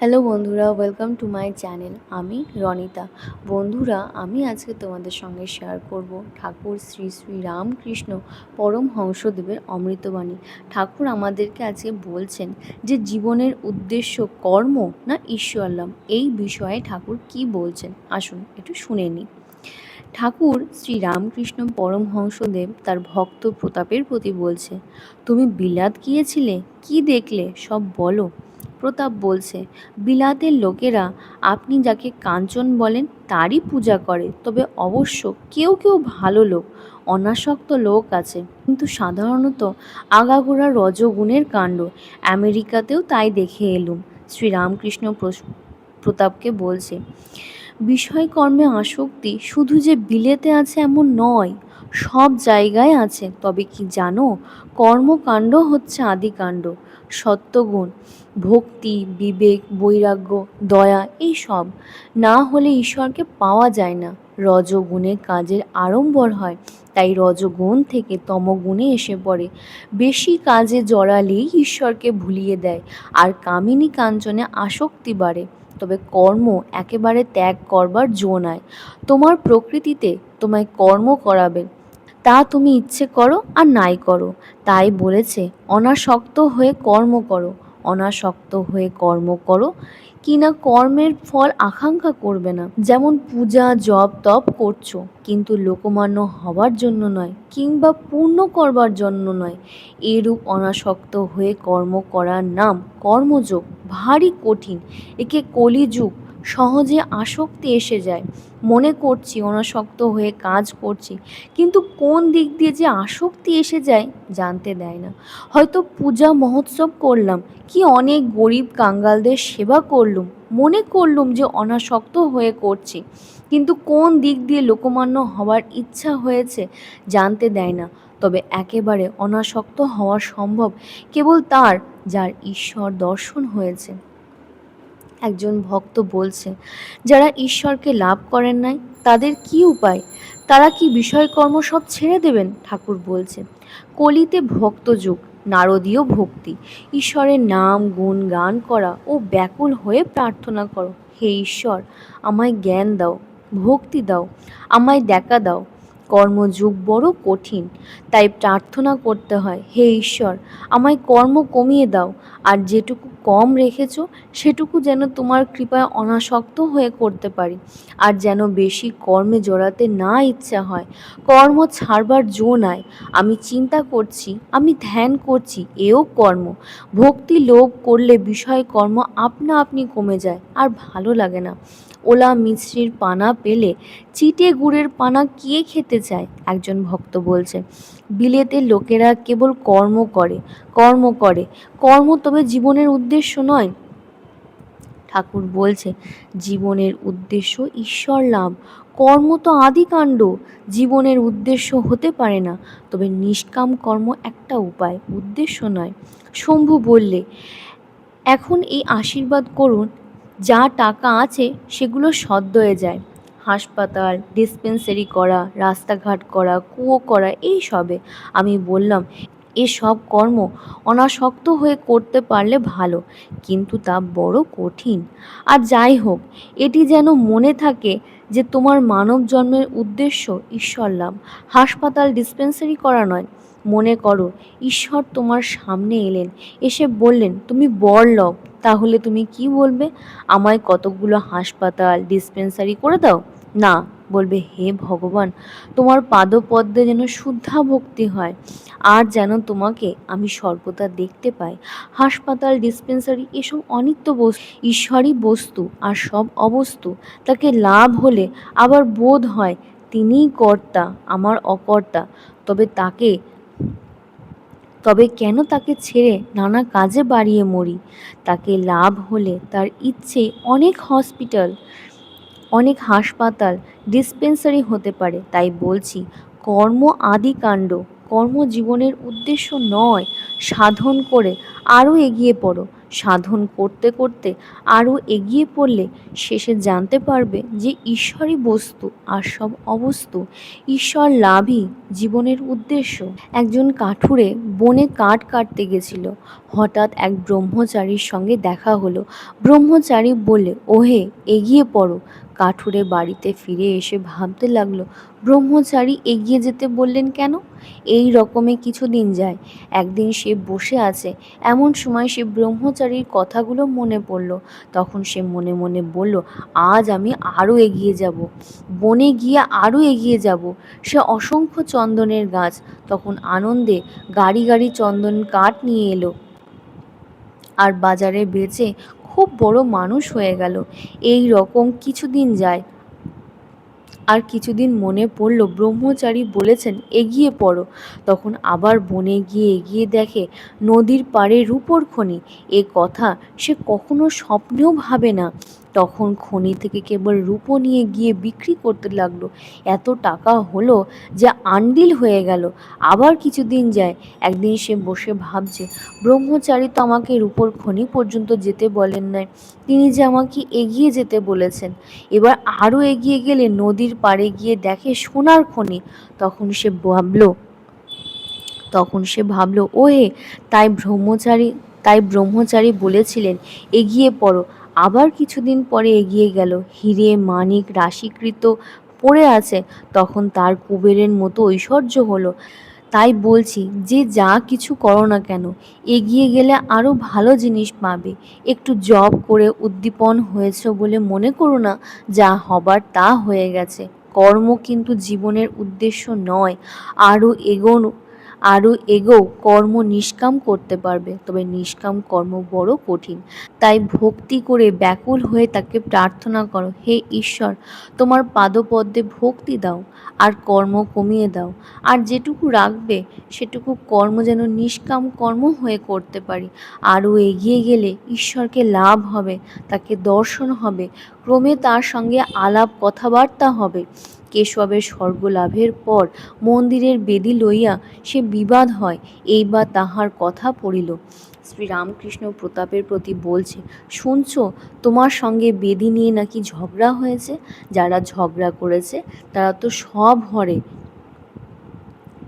Hello বন্ধুরা welcome to my channel আমি রনিতা। বন্ধুরা, আমি আজকে তোমাদের সঙ্গে শেয়ার করব ঠাকুর শ্রী শ্রী রামকৃষ্ণ পরমহংসদেবের অমৃতবাণী। ঠাকুর আমাদেরকে আজকে বলছেন যে জীবনের উদ্দেশ্য কর্ম না ঈশ্বর লাভ এই বিষয়ে ঠাকুর কি বলছেন? আসুন, একটু শুনে নিই। ঠাকুর শ্রী রামকৃষ্ণ পরমহংসদেব তার ভক্ত প্রতাপের প্রতি বলছে, তুমি বিলাত গিয়েছিলে? কি দেখলে? সব বলো। প্রতাপ বলছে, বিলাতের লোকেরা, আপনি যাকে কাঞ্চন বলেন, তারই পূজা করে। তবে অবশ্য কেউ কেউ ভালো লোক, অনাসক্ত লোক আছে। কিন্তু সাধারণত আগাগোড়া রজগুণের কাণ্ড। আমেরিকাতেও তাই দেখে এলুম। শ্রীরামকৃষ্ণ প্রতাপকে বলছে, বিষয়কর্মে আসক্তি শুধু যে বিলেতে আছে এমন নয়, সব জায়গায় আছে। তবে কি জানো, কর্মকাণ্ড হচ্ছে আদিকাণ্ড। সত্যগুণ, ভক্তি, বিবেক, বৈরাগ্য, দয়া এই সব না হলে ঈশ্বরকে পাওয়া যায় না। রজগুণে কাজের আড়ম্বর হয়, তাই রজগুণ থেকে তমগুণে এসে পড়ে। বেশি কাজে জড়ালেই ঈশ্বরকে ভুলিয়ে দেয়, আর কামিনী কাঞ্চনে আসক্তি বাড়ে। তবে কর্ম একেবারে ত্যাগ করবার জো নাই। তোমার প্রকৃতিতে তোমায় কর্ম করাবে তা তুমি ইচ্ছে করো আর নাই করো। তাই বলেছে, অনাসক্ত হয়ে কর্ম করো, অনাসক্ত হয়ে কর্ম করো, কিনা কর্মের ফল আকাঙ্ক্ষা করবে না। যেমন পূজা, জপ, তপ করছ, কিন্তু লোকমান্য হবার জন্য নয়, কিংবা পূর্ণ করবার জন্য নয়। এরূপ অনাসক্ত হয়ে কর্ম করার নাম কর্মযোগ, ভারী কঠিন, একে কলিযুগ সহজে আসক্তি এসে যায়। মনে করছি, অনাসক্ত হয়ে কাজ করছি, কিন্তু কোন দিক দিয়ে যে আসক্তি এসে যায় জানতে দেয় না। হয়তো পূজা মহোৎসব করলাম, কি অনেক গরিব কাঙ্গালদের সেবা করলুম, মনে করলুম যে অনাসক্ত হয়ে করছি, কিন্তু কোন দিক দিয়ে লোকমান্য হওয়ার ইচ্ছা হয়েছে জানতে দেয় না। তবে একেবারে অনাসক্ত হওয়া সম্ভব, কেবল তার, যার ঈশ্বর দর্শন হয়েছে। একজন ভক্ত বলছে, যারা ঈশ্বরকে লাভ করেন নাই, তাদের কি উপায়? তারা কি বিষয়কর্ম সব ছেড়ে দেবেন? ঠাকুর বলছে, কলিতে ভক্তযুগ নারদীয় ভক্তি। ঈশ্বরের নাম, গুণ, গান করা ও ব্যাকুল হয়ে প্রার্থনা করো। হে ঈশ্বর, আমায় জ্ঞান দাও, ভক্তি দাও, আমায় দেখা দাও। কর্মযুগ বড় কঠিন, তাই প্রার্থনা করতে হয়। হে ঈশ্বর, আমায় কর্ম কমিয়ে দাও, আর যেটুকু কম রেখেছ, সেটুকু যেন তোমার কৃপায় অনাসক্ত হয়ে করতে পারি। আর যেন বেশি কর্মে জড়াতে না ইচ্ছা হয়, কর্ম ছাড়বার জো নাই। আমি চিন্তা করছি, আমি ধ্যান করছি, এও কর্ম। ভক্তি লোভ করলে বিষয় কর্ম আপনা আপনি কমে যায়, আর ভালো লাগে না। ওলা মিশ্রির পানা পেলে চিটে গুড়ের পানা কে খেতে চায়? একজন ভক্ত বলছে বিলেতের লোকেরা কেবল কর্ম করে কর্ম করে। কর্ম তবে জীবনের উদ্দেশ্য নয়। ঠাকুর বলছে, জীবনের উদ্দেশ্য ঈশ্বর লাভ। কর্ম তো আদিকাণ্ড জীবনের উদ্দেশ্য হতে পারে না। তবে নিষ্কাম কর্ম একটা উপায়, উদ্দেশ্য নয়। শম্ভু বললে, এখন এই আশীর্বাদ করুন। যা টাকা আছে, সেগুলো সদ্য হয়ে যায়। হাসপাতাল ডিসপেন্সারি করা, রাস্তাঘাট করা, কুয়ো করা, এই সবে। আমি বললাম এসব কর্ম অনাসক্ত হয়ে করতে পারলে ভালো, কিন্তু তা বড় কঠিন। আর যাই হোক, এটি যেন মনে থাকে যে তোমার মানব জন্মের উদ্দেশ্য ঈশ্বর লাভ। হাসপাতাল ডিসপেন্সারি করা নয়। মনে করো, ঈশ্বর তোমার সামনে এলেন। এসে বললেন, তুমি বর লও। তাহলে তুমি কি বলবে? আমায় কতকগুলো হাসপাতাল ডিসপেন্সারি করে দাও? না বলবে, হে ভগবান, তোমার পাদপদ্মে যেন শুদ্ধা ভক্তি হয়। আর যেন তোমাকে আমি সর্বদা দেখতে পাই। হাসপাতাল, ডিসপেন্সারি এসব অনিত্য বস্তু ঈশ্বরই বস্তু আর সব অবস্তু। তাকে লাভ হলে আবার বোধ হয় তিনিই কর্তা, আমার অকর্তা। তবে তাকে, তবে কেন তাকে ছেড়ে নানা কাজে বাড়িয়ে মরি? তাকে লাভ হলে তার ইচ্ছে অনেক হসপিটাল। অনেক হাসপাতাল ডিসপেন্সারি হতে পারে। তাই বলছি, কর্ম আদি কাণ্ড কর্মজীবনের উদ্দেশ্য নয়, সাধন করে আরও এগিয়ে পড়ো। সাধন করতে করতে আরও এগিয়ে পড়লে শেষে জানতে পারবে যে ঈশ্বরই বস্তু আর সব অবস্তু। ঈশ্বর লাভই জীবনের উদ্দেশ্য। একজন কাঠুরে বনে কাঠ কাটতে গেছিল। হঠাৎ এক ব্রহ্মচারীর সঙ্গে দেখা হলো। ব্রহ্মচারী বলে ওহে, এগিয়ে পড়ো। কাঠুরে বাড়িতে ফিরে এসে ভাবতে লাগল, ব্রহ্মচারী এগিয়ে যেতে বললেন কেন? এই রকমে কিছুদিন যায়, একদিন সে বসে আছে, এমন সময় সে ব্রহ্মচারীর কথাগুলো মনে পড়ল, তখন সে মনে মনে বলল, আজ আমি আরও এগিয়ে যাব, বনে গিয়ে আরও এগিয়ে যাব। সে অসংখ্য চন্দনের গাছ, তখন আনন্দে গাড়ি গাড়ি চন্দন কাঠ নিয়ে এলো। আর বাজারে বেচে খুব বড় মানুষ হয়ে গেল। এই রকম কিছুদিন যায়। আর কিছুদিন মনে পড়ল ব্রহ্মচারী বলেছেন, এগিয়ে পড়ো। তখন আবার বনে গিয়ে এগিয়ে দেখে, নদীর পাড়ে রূপর খনি। এ কথা সে কখনো স্বপ্নেও ভাবে না। তখন খনি থেকে কেবল রূপো নিয়ে গিয়ে বিক্রি করতে লাগল। এত টাকা হলো যে আন্ডিল হয়ে গেল। আবার কিছুদিন যায়, একদিন সে বসে ভাবছে, ব্রহ্মচারী তো আমাকে রূপোর খনি পর্যন্ত যেতে বলেন নাই, তিনি যে আমাকে এগিয়ে যেতে বলেছেন। এবার আরও এগিয়ে গেলে নদীর পাড়ে গিয়ে দেখে সোনার খনি। তখন সে ভাবলো, তখন সে ভাবলো, ওহে, তাই ব্রহ্মচারী তাই ব্রহ্মচারী বলেছিলেন, এগিয়ে পড়ো। আবার কিছুদিন পরে এগিয়ে গেল। হিরে মানিক রাশিকৃত পড়ে আছে, তখন তার কুবেরের মতো ঐশ্বর্য হলো। তাই বলছি, যে যা কিছু করো না কেন, এগিয়ে গেলে আরও ভালো জিনিস পাবে। একটু জব করে উদ্দীপন হয়েছ বলে মনে করো না, যা হবার তা হয়ে গেছে। কর্ম কিন্তু জীবনের উদ্দেশ্য নয় আরও এগোনো আরও এগো, কর্ম নিষ্কাম করতে পারবে। তবে নিষ্কাম কর্ম বড় কঠিন। তাই ভক্তি করে ব্যাকুল হয়ে তাকে প্রার্থনা করো, হে ঈশ্বর, তোমার পাদপদ্মে ভক্তি দাও, আর কর্ম কমিয়ে দাও। আর যেটুকু রাখবে, সেটুকু কর্ম যেন নিষ্কাম কর্ম হয়ে করতে পারি। আরও এগিয়ে গেলে ঈশ্বরকে লাভ হবে, তাকে দর্শন হবে। ক্রমে তার সঙ্গে আলাপ কথাবার্তা হবে। কেশবের স্বর্গলাভের পর মন্দিরের বেদি লইয়া সে বিবাদ হয়, এইবার তাহার কথা পড়িল। শ্রীরামকৃষ্ণ প্রতাপের প্রতি বলছে, শুনছ, তোমার সঙ্গে বেদি নিয়ে নাকি ঝগড়া হয়েছে? যারা ঝগড়া করেছে, তারা তো সব হরে।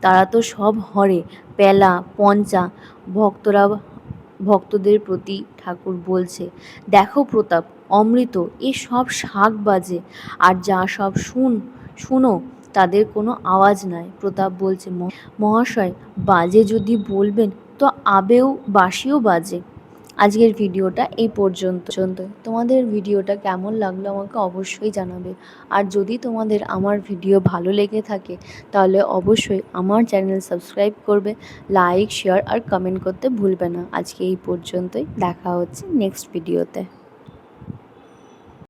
তারা তো সব হরে, পেলা, পঞ্চা, ভক্তরা, ভক্তদের প্রতি ঠাকুর বলছে, দেখো প্রতাপ, অমৃত, এ সব শাক বাজে, আর যা সব শুন শুনো, তাদের কোনো আওয়াজ নাই। প্রতাপ বলছে মহাশয়, বাজে যদি বলবেন, তো আবেও বাসিও বাজে। আজকের ভিডিওটা এই পর্যন্ত তোমাদের ভিডিওটা কেমন লাগল আমাকে অবশ্যই জানাবে। আর যদি তোমাদের আমার ভিডিও ভালো লেগে থাকে, তাহলে অবশ্যই আমার চ্যানেল সাবস্ক্রাইব করবে, লাইক, শেয়ার আর কমেন্ট করতে ভুলবে না। আজকে এই পর্যন্তই। দেখা হচ্ছে নেক্সট ভিডিওতে।